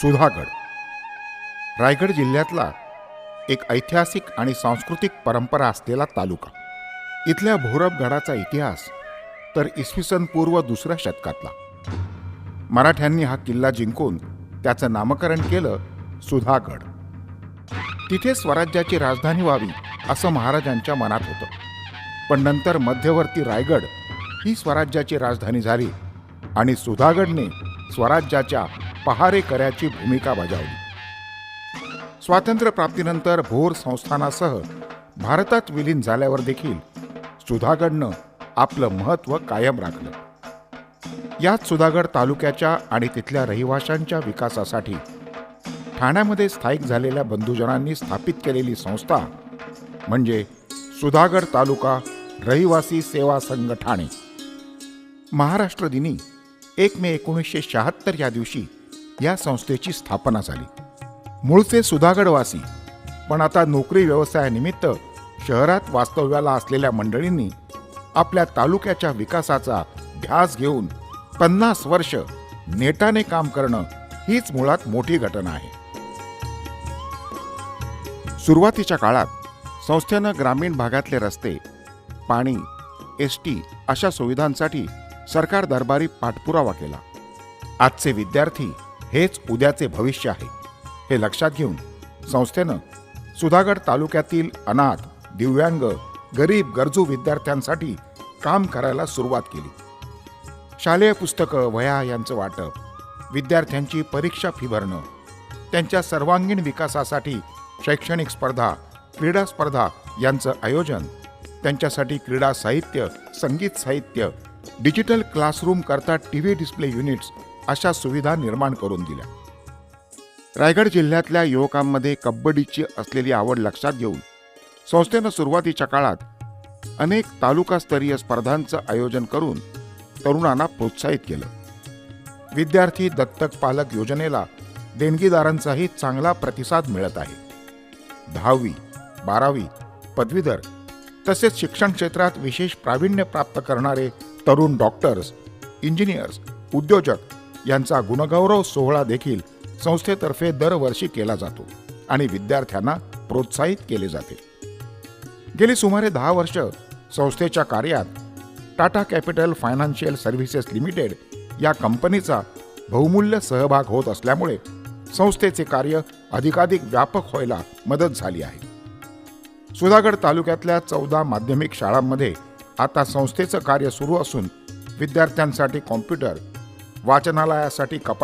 सुधागड. रायगड जिल्ह्यातला एक ऐतिहासिक आणि सांस्कृतिक परंपरा असलेला तालुका. इथल्या भोरबगडाचा इतिहास तर इसवी सन पूर्व दुसऱ्या शतकातला. मराठ्यांनी हा किल्ला जिंकून त्याचं नामकरण केलं सुधागड. तिथे स्वराज्याची राजधानी व्हावी असं महाराजांच्या मनात होतं. पण नंतर मध्यवर्ती रायगड ही स्वराज्याची राजधानी झाली आणि सुधागडने स्वराज्याच्या पहारेकऱ्याची भूमिका बजावली. स्वातंत्र्यप्राप्तीनंतर भोर संस्थानासह भारतात विलीन झाल्यावर देखील सुधागडनं आपलं महत्त्व कायम राखलं. याच सुधागड तालुक्याच्या आणि तिथल्या रहिवाशांच्या विकासासाठी ठाण्यामध्ये स्थायिक झालेल्या बंधुजनांनी स्थापित केलेली संस्था म्हणजे सुधागड तालुका रहिवासी सेवा संघ ठाणे. महाराष्ट्र दिनी एक मे एकोणीसशे शहात्तर या दिवशी या संस्थेची स्थापना झाली. मूळचे सुधागडवासी पण आता नोकरी व्यवसायानिमित्त शहरात वास्तव्याला असलेल्या मंडळींनी आपल्या तालुक्याच्या विकासाचा ध्यास घेऊन पन्नास वर्ष नेटाने काम करणं हीच मुळात मोठी घटना आहे. सुरुवातीच्या काळात संस्थेनं ग्रामीण भागातले रस्ते पाणी एस टी अशा सुविधांसाठी सरकार दरबारी पाठपुरावा केला. आजचे विद्यार्थी हेच उद्याचे भविष्य आहे. हे लक्षात घेऊन संस्थेनं सुधागड तालुक्यातील अनाथ दिव्यांग गरीब गरजू विद्यार्थ्यांसाठी काम करायला सुरुवात केली. शालेय पुस्तकं वह्या यांचं वाटप विद्यार्थ्यांची परीक्षा फी भरणं त्यांच्या सर्वांगीण विकासासाठी शैक्षणिक स्पर्धा क्रीडा स्पर्धा यांचं आयोजन त्यांच्यासाठी क्रीडा साहित्य संगीत साहित्य डिजिटल क्लासरूम करता टी व्ही डिस्प्ले युनिट्स अशा सुविधा निर्माण करून दिल्या. रायगड जिल्ह्यातल्या युवकांमध्ये कबड्डीची असलेली आवड लक्षात घेऊन संस्थेनं सुरुवातीच्या काळात अनेक तालुकास्तरीय स्पर्धांचं आयोजन करून तरुणांना प्रोत्साहित केलं. विद्यार्थी दत्तक पालक योजनेला देणगीदारांचाही चांगला प्रतिसाद मिळत आहे. दहावी बारावी पदवीधर तसेच शिक्षण क्षेत्रात विशेष प्रावीण्य प्राप्त करणारे तरुण डॉक्टर्स इंजिनियर्स उद्योजक यांचा गुणगौरव सोहळा देखील संस्थेतर्फे दरवर्षी केला जातो आणि विद्यार्थ्यांना प्रोत्साहित केले जाते. गेली सुमारे दहा वर्ष संस्थेच्या कार्यात Tata Capital Financial Services Limited या कंपनीचा बहुमूल्य सहभाग होत असल्यामुळे संस्थेचे कार्य अधिकाधिक व्यापक व्हायला मदत झाली आहे. सुधागड तालुक्यातल्या चौदा माध्यमिक शाळांमध्ये आता संस्थेचं कार्य सुरू असून विद्यार्थ्यांसाठी कॉम्प्युटर वाचनालयासाठी कपाट